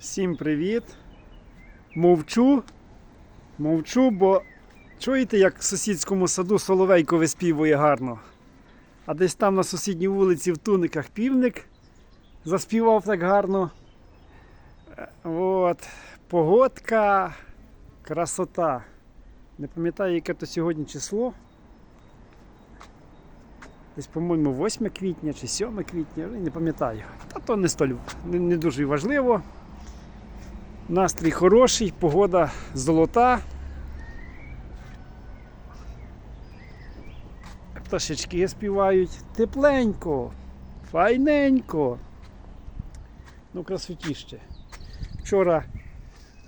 Всім привіт. Мовчу. Мовчу, бо чуєте, як в сусідському саду соловейко виспівує гарно. А десь там на сусідній вулиці в туниках півник заспівав так гарно. Е, От. Погодка, красота. Не пам'ятаю, яке то сьогодні число. Десь, по-моєму, 8 квітня чи 7 квітня, не пам'ятаю. Та то не столь не, не дуже важливо. Настрій хороший, погода золота. Пташечки співають тепленько, файненько. Ну, красотіще. Вчора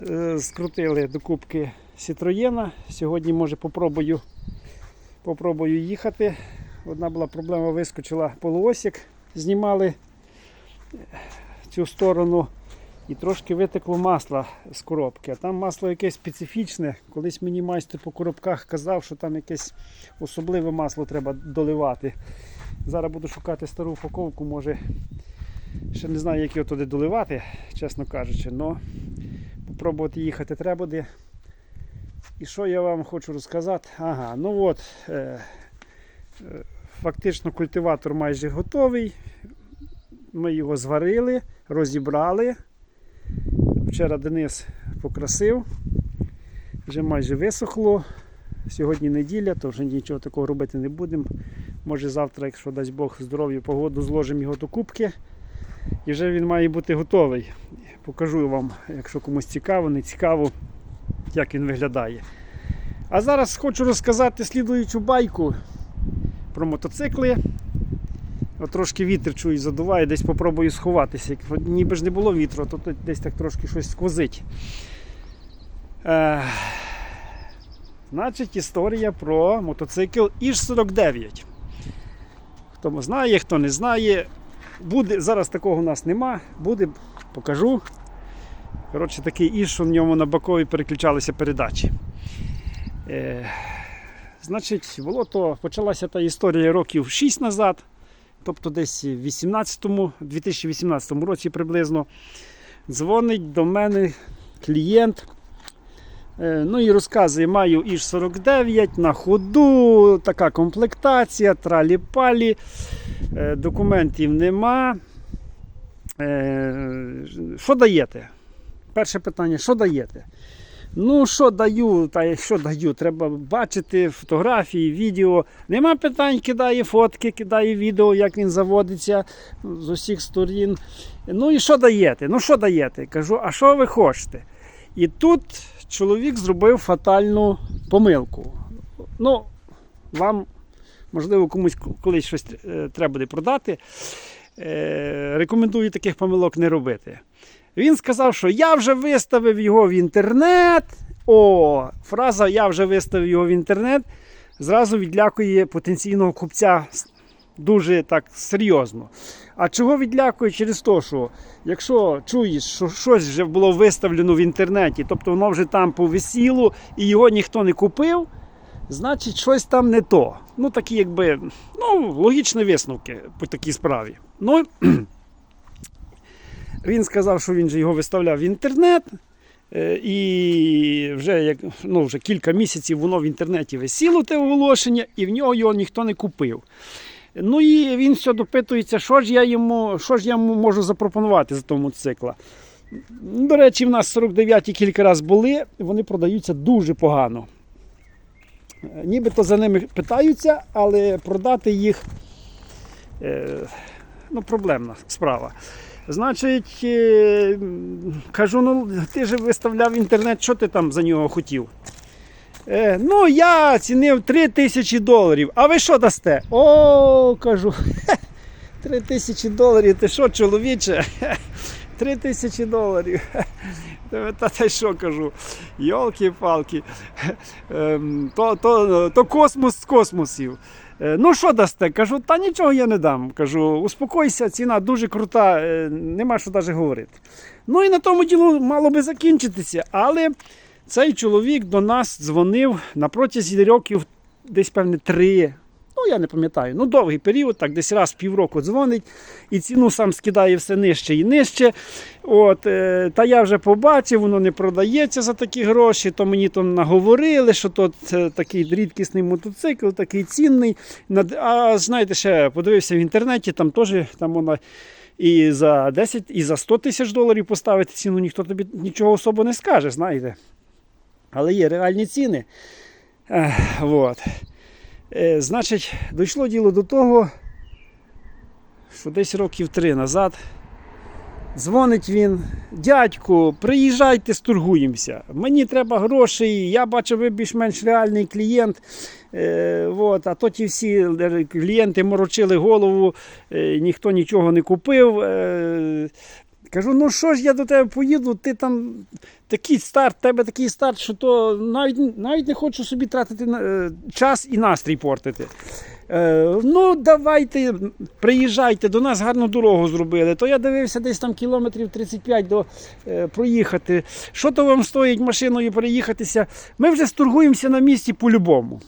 е, скрутили до кубки Сітроєна. Сьогодні, може, попробую, попробую їхати. Одна була проблема, вискочила полуосік, знімали цю сторону і трошки витекло масло з коробки. А там масло якесь специфічне. Колись мені майстер по коробках казав, що там якесь особливе масло треба доливати. Зараз буду шукати стару упаковку, може ще не знаю, як його туди доливати, чесно кажучи, але попробувати їхати треба буде. І що я вам хочу розказати? Ага, ну от. Е, е, Фактично культиватор майже готовий. Ми його зварили, розібрали. Вчора Денис покрасив, вже майже висохло. Сьогодні неділя, то вже нічого такого робити не будемо. Може завтра, якщо дасть Бог здоров'я, погоду, зложимо його до кубки. І вже він має бути готовий. Покажу вам, якщо комусь цікаво, не цікаво, як він виглядає. А зараз хочу розказати слідуючу байку про мотоцикли. Трошки вітер чую, задуває, десь попробую сховатися. Ніби ж не було вітру, то тут десь так трошки щось сквозить. Е, значить, історія про мотоцикл Іж-49. Хто знає, хто не знає. Буде, зараз такого у нас нема, буде, покажу. Коротше, такий Іж, в ньому на бокові переключалися передачі. Е, Значить, було то, почалася та історія років 6 назад, тобто десь в 18-му, 2018 році приблизно. Дзвонить до мене клієнт. е, Ну і розказує, маю іж 49 на ходу, така комплектація, тралі-палі, е, документів нема. Е, Що даєте? Перше питання, що даєте? Ну, що даю, та що даю, треба бачити фотографії, відео. Нема питань, кидає фотки, кидає відео, як він заводиться з усіх сторін. Ну і що даєте? Ну що даєте? Кажу, а що ви хочете? І тут чоловік зробив фатальну помилку. Ну, вам, можливо, комусь колись щось е, треба буде продати. Е, Рекомендую таких помилок не робити. Він сказав, що я вже виставив його в інтернет. О, фраза Я вже виставив його в інтернет. Зразу відлякує потенційного купця дуже так серйозно. А чого відлякує? Через те, що якщо чуєш, що щось вже було виставлено в інтернеті, тобто воно вже там повисіло і його ніхто не купив, значить щось там не то. Ну, такі, якби, ну, логічні висновки по такій справі. Ну, він сказав, що він же його виставляв в інтернет. е, І вже як ну, вже кілька місяців воно в інтернеті висіло те оголошення, і в нього його ніхто не купив. Ну і він все допитується, що ж я йому, що ж я йому можу запропонувати за того мотоцикла. До речі, в нас 49-ті кілька разів були, вони продаються дуже погано. Нібито за ними питаються, але продати їх е, ну, проблемна справа. Значить, е, кажу, ну ти ж виставляв інтернет, що ти там за нього хотів? Е, ну, я цінив 3 тисячі доларів. А ви що дасте? О, кажу. 3 тисячі доларів, ти що, чоловіче? 3 тисячі доларів. Та та що кажу? Йолки-палки. Ем, То, то, то космос з космосів. Е, Ну, що дасте? Кажу, та нічого я не дам. Кажу, успокойся, ціна дуже крута, е, нема що навіть говорити. Ну і на тому діло мало би закінчитися, але цей чоловік до нас дзвонив на протязі років десь, певне, три, Ну, я не пам'ятаю. Ну, довгий період, так десь раз в півроку дзвонить, і ціну сам скидає все нижче і нижче. От, е, та я вже побачив, воно не продається за такі гроші, то мені там наговорили, що то е, такий рідкісний мотоцикл, такий цінний. А знаєте, ще подивився в інтернеті, там теж там вона і за 10, і за 100 тисяч доларів поставити ціну, ніхто тобі нічого особо не скаже, знаєте. Але є реальні ціни. Ех, вот. Е, значить, дійшло діло до того, що десь років три назад дзвонить він. Дядьку, приїжджайте, сторгуємося. Мені треба грошей, я бачу, ви більш-менш реальний клієнт. Е, вот, а то ті всі е, клієнти морочили голову, е, ніхто нічого не купив. Е, кажу, ну що ж я до тебе поїду, ти там такий старт, тебе такий старт, що то навіть, навіть не хочу собі тратити е, час і настрій портити. Е, ну, давайте, приїжджайте, до нас гарну дорогу зробили. То я дивився десь там кілометрів 35 до е, проїхати. Що то вам стоїть машиною переїхатися? Ми вже сторгуємося на місці по-любому.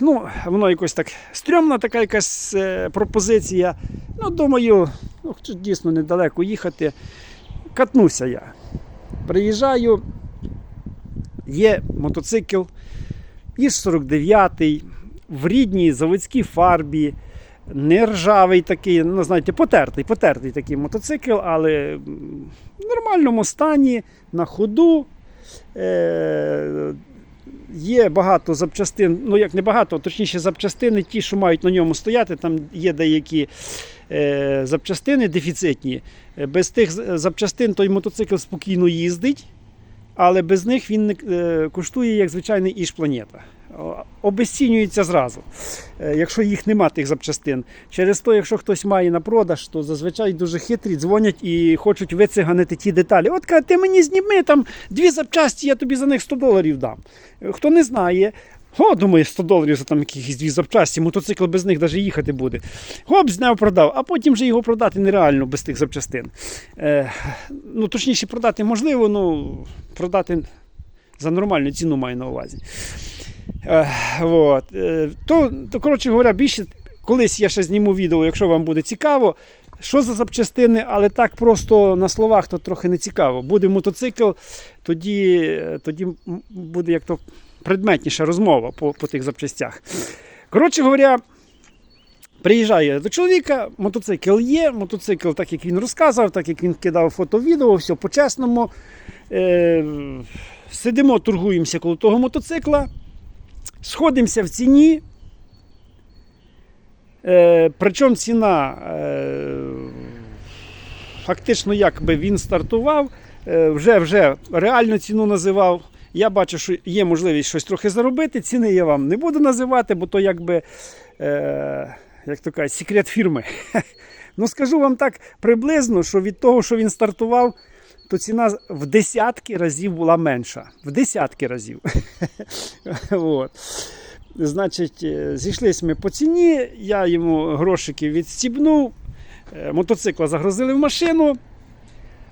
Ну, воно якось так стрьомна така якась е, пропозиція. Ну, думаю, ну, дійсно недалеко їхати. Катнуся я. Приїжджаю, є мотоцикл, Іж 49 в рідній заводській фарбі, не ржавий такий, ну, знаєте, потертий, потертий такий мотоцикл, але в нормальному стані, на ходу. Е- Є багато запчастин, ну як не багато, точніше запчастини, ті, що мають на ньому стояти. Там є деякі е, запчастини дефіцитні. Е, Без тих запчастин той мотоцикл спокійно їздить, але без них він не е, коштує як звичайний іж планета. О, Обезцінюється зразу, е, якщо їх нема тих запчастин. Через то, якщо хтось має на продаж, то зазвичай дуже хитрі дзвонять і хочуть вициганити ті деталі. От каже, ти мені зніми там дві запчасті, я тобі за них 100 доларів дам. Е, Хто не знає, о, думає, 100 доларів за там якісь дві запчасті, мотоцикл без них навіть їхати буде. Гоп, зняв, продав, а потім вже його продати нереально без тих запчастин. Е, ну, точніше, продати можливо, ну продати за нормальну ціну маю на увазі. Вот. Е, то, то, коротше говоря, більше колись я ще зніму відео, якщо вам буде цікаво. Що за запчастини, але так просто на словах то трохи не цікаво. Буде мотоцикл, тоді, тоді буде як то предметніша розмова по, по тих запчастях. Коротше говоря, приїжджаю до чоловіка, мотоцикл є, мотоцикл, так як він розказав, так як він кидав фото-відео, все по-чесному. Е, сидимо, торгуємося коло того мотоцикла, сходимося в ціні. Е, причому ціна е, фактично, якби він стартував, е, вже, вже реальну ціну називав. Я бачу, що є можливість щось трохи заробити. Ціни я вам не буду називати, бо то якби, е, як то кажуть, секрет фірми. Ну скажу вам так приблизно, що від того, що він стартував, то ціна в десятки разів була менша. В десятки разів. От. Значить, е, зійшлися ми по ціні, я йому грошики відстібнув, е, мотоцикла загрузили в машину.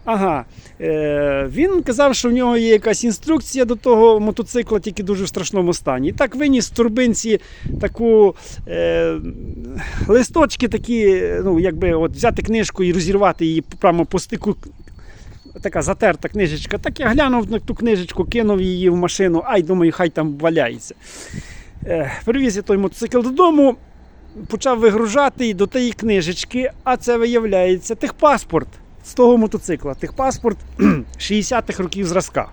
Ага, е, він казав, що в нього є якась інструкція до того мотоцикла, тільки дуже в страшному стані. І так виніс в турбинці таку е, листочки, такі, ну, якби от взяти книжку і розірвати її прямо по стику. Така затерта книжечка. Так я глянув на ту книжечку, кинув її в машину, ай, думаю, хай там валяється. Е, Привіз я той мотоцикл додому, почав вигружати і до тієї книжечки, а це виявляється техпаспорт з того мотоцикла. Техпаспорт 60-х років зразка.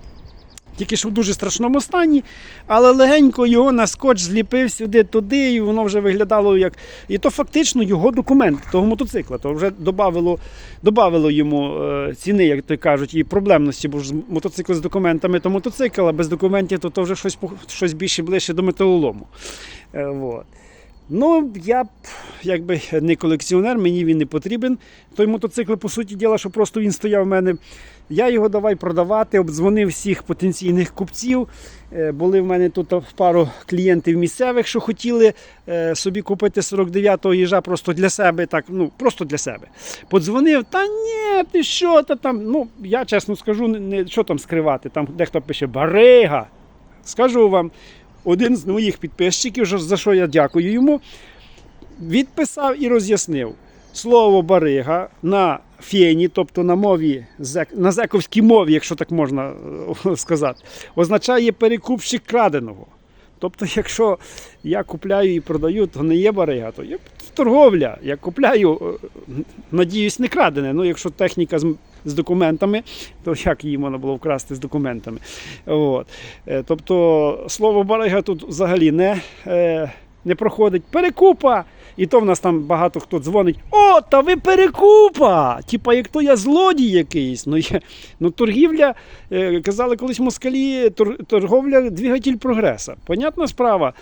Тільки що в дуже страшному стані, але легенько його на скотч зліпив сюди туди, і воно вже виглядало як. І то фактично його документ того мотоцикла. То вже додавало, додавало йому е, ціни, як то кажуть, і проблемності, бо ж мотоцикл з документами то мотоцикл, а без документів то, то вже щось, щось більше ближче до металолому. Е, вот. Ну, я б якби не колекціонер, мені він не потрібен. Той мотоцикл, по суті діла, що просто він стояв в мене. Я його давай продавати, обдзвонив всіх потенційних купців. Е, Були в мене тут пару клієнтів місцевих, що хотіли е, собі купити 49-го їжа просто для себе, так, ну, просто для себе. Подзвонив, та ні, ти що та там. Ну, я чесно скажу, не, що там скривати. Там дехто пише Барига. Скажу вам, один з моїх підписчиків, за що я дякую йому, відписав і роз'яснив. Слово барига на фені, тобто на мові на зековській мові, якщо так можна е, сказати, означає перекупщик краденого. Тобто, якщо я купляю і продаю, то не є барига, то є торговля. Я купляю, е, надіюсь, не крадене. Ну, якщо техніка з, з документами, то як її можна було вкрасти з документами? От. Е, Тобто слово барига тут взагалі не, не проходить. Перекупа! І то в нас там багато хто дзвонить. О, та ви перекупа! Типа, як то я злодій якийсь. Ну, я, ну торгівля, е, казали колись москалі, тор, торговля двигатель прогреса. Понятна справа.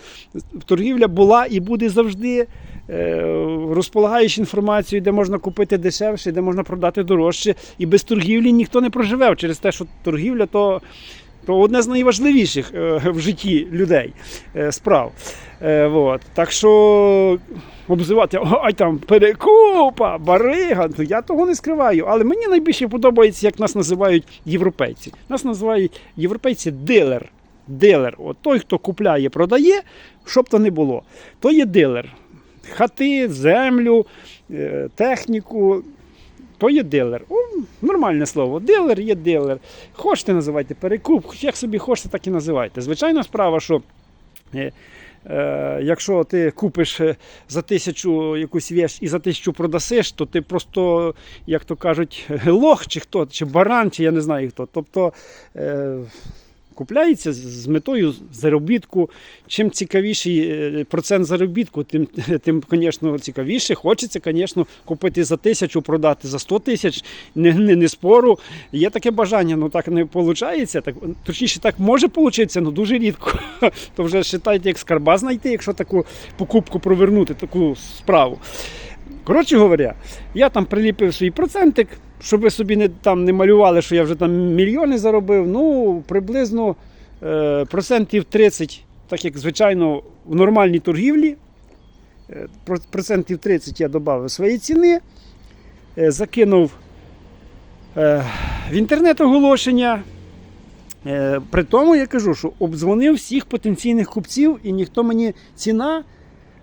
Торгівля була і буде завжди. е, Розполагаєш інформацію, де можна купити дешевше, де можна продати дорожче. І без торгівлі ніхто не проживе через те, що торгівля то, то одне з найважливіших е, в житті людей е, справ. Е, вот. Так що обзивати, ой там перекупа, барига, ну я того не скриваю. Але мені найбільше подобається, як нас називають європейці. Нас називають європейці дилер. Дилер. От той, хто купляє, продає, щоб то не було, то є дилер. Хати, землю, техніку. То є дилер. О, нормальне слово. Дилер є дилер. Хочете називайте перекуп, як собі хочете, так і називайте. Звичайна справа, що е, е, якщо ти купиш е, за тисячу якусь віж і за тисячу продасиш, то ти просто, як то кажуть, лох чи хто, чи баран, чи я не знаю хто. Тобто купляється з- метою заробітку. Чим цікавіший е, процент заробітку, тим, тим, звісно, цікавіше. Хочеться, звісно, купити за тисячу, продати за 100 тисяч, не, не, не спору. Є таке бажання, ну так не виходить. Так, точніше, так може вийти, але дуже рідко. То вже вважайте, як скарба знайти, якщо таку покупку провернути, таку справу. Коротше говоря, я там приліпив свій процентик, щоб ви собі не, там не малювали, що я вже там мільйони заробив. Ну, приблизно е, процентів 30, так як звичайно в нормальній торгівлі. е, Процентів 30 я додав свої ціни, е, закинув е, в інтернет оголошення. Е, При тому я кажу, що обдзвонив всіх потенційних купців, і ніхто мені ціна,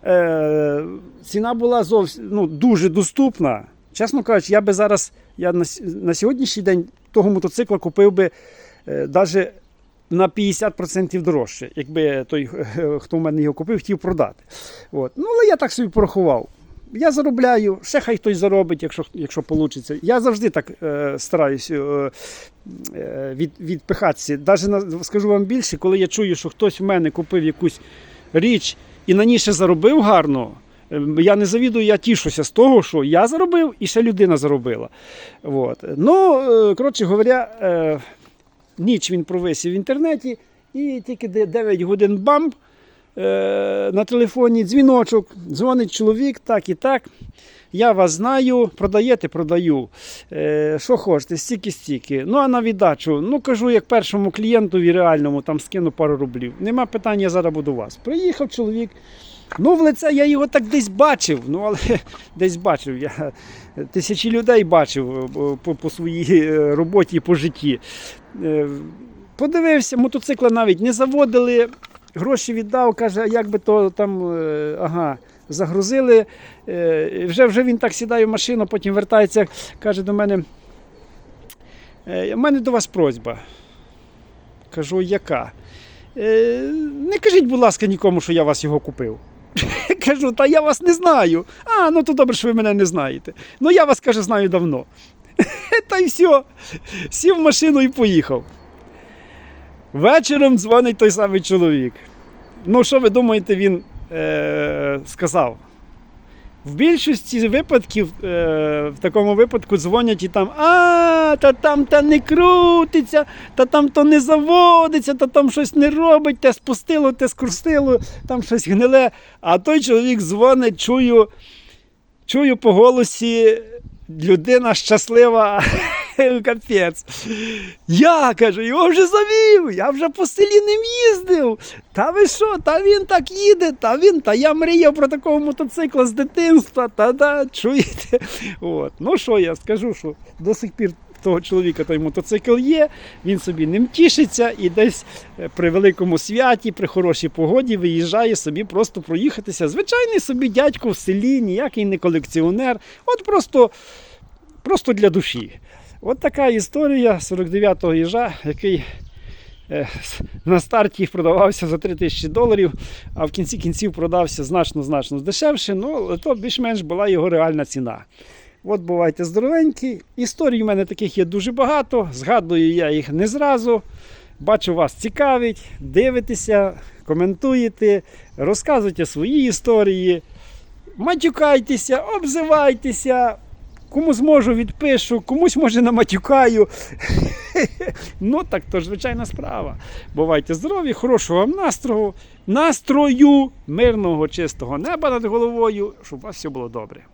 е, ціна була зовсім ну, дуже доступна. Чесно кажучи, я би зараз я на, на сьогоднішній день того мотоцикла купив би е, на 50% дорожче, якби той, хто в мене його купив, хотів продати. От. Ну, але я так собі порахував. Я заробляю, ще хай хтось заробить, якщо, якщо вийде. Я завжди так е, стараюся е, е, від, відпихатися. Даже на, скажу вам більше, коли я чую, що хтось в мене купив якусь річ і на ній ще заробив гарно. е, Я не завідую, я тішуся з того, що я заробив і ще людина заробила. От. Ну, е, коротше говоря, е, ніч він провисів в інтернеті, і тільки 9 годин бамп на телефоні, дзвіночок, дзвонить чоловік, так і так. Я вас знаю, продаєте, продаю. Е, що хочете, стільки-стільки. Ну, а на віддачу, ну кажу, як першому клієнтові реальному, там скину пару рублів. Нема питання, я зараз буду вас. Приїхав чоловік. Ну, в лице я його так десь бачив. Ну, але десь бачив. Я тисячі людей бачив е, по, по своїй е, роботі по житті. Е, Подивився, мотоцикла навіть не заводили, гроші віддав, каже, як би то там е, ага, загрузили. Е, Вже, вже він так сідає в машину, потім вертається, каже до мене. «Е, У мене до вас просьба. Кажу, яка? «Е, Не кажіть, будь ласка, нікому, що я вас його купив. Кажу, та я вас не знаю. А, ну то добре, що ви мене не знаєте. Ну я вас, каже, знаю давно. Та й все. Сів в машину і поїхав. Вечором дзвонить той самий чоловік. Ну, що ви думаєте, він е, сказав? В більшості випадків, е, в такому випадку дзвонять і там, а, та там та не крутиться, та там то не заводиться, та там щось не робить, те спустило, те скрустило, там щось гниле. А той чоловік дзвонить, чую, чую по голосі, людина щаслива, капець. Я кажу, його вже завів, я вже по селі ним їздив. Та ви що, та він так їде, та він, та я мріяв про такого мотоцикла з дитинства, та да, чуєте? От. Ну що я скажу, що до сих пір того чоловіка той мотоцикл є, він собі ним тішиться і десь е, при великому святі, при хорошій погоді виїжджає собі просто проїхатися. Звичайний собі дядько в селі, ніякий не колекціонер. От просто, просто для душі. От така історія 49-го їжа, який е, на старті продавався за 3 тисячі доларів, а в кінці кінців продався значно-значно дешевше. Ну, то більш-менш була його реальна ціна. От бувайте здоровенькі. Історій у мене таких є дуже багато. Згадую я їх не зразу. Бачу, вас цікавить. Дивитеся, коментуєте, розказуйте свої історії, матюкайтеся, обзивайтеся. Кому зможу, відпишу, комусь може наматюкаю. ну так то звичайна справа. Бувайте здорові, хорошого вам настрою, настрою, мирного, чистого неба над головою, щоб у вас все було добре.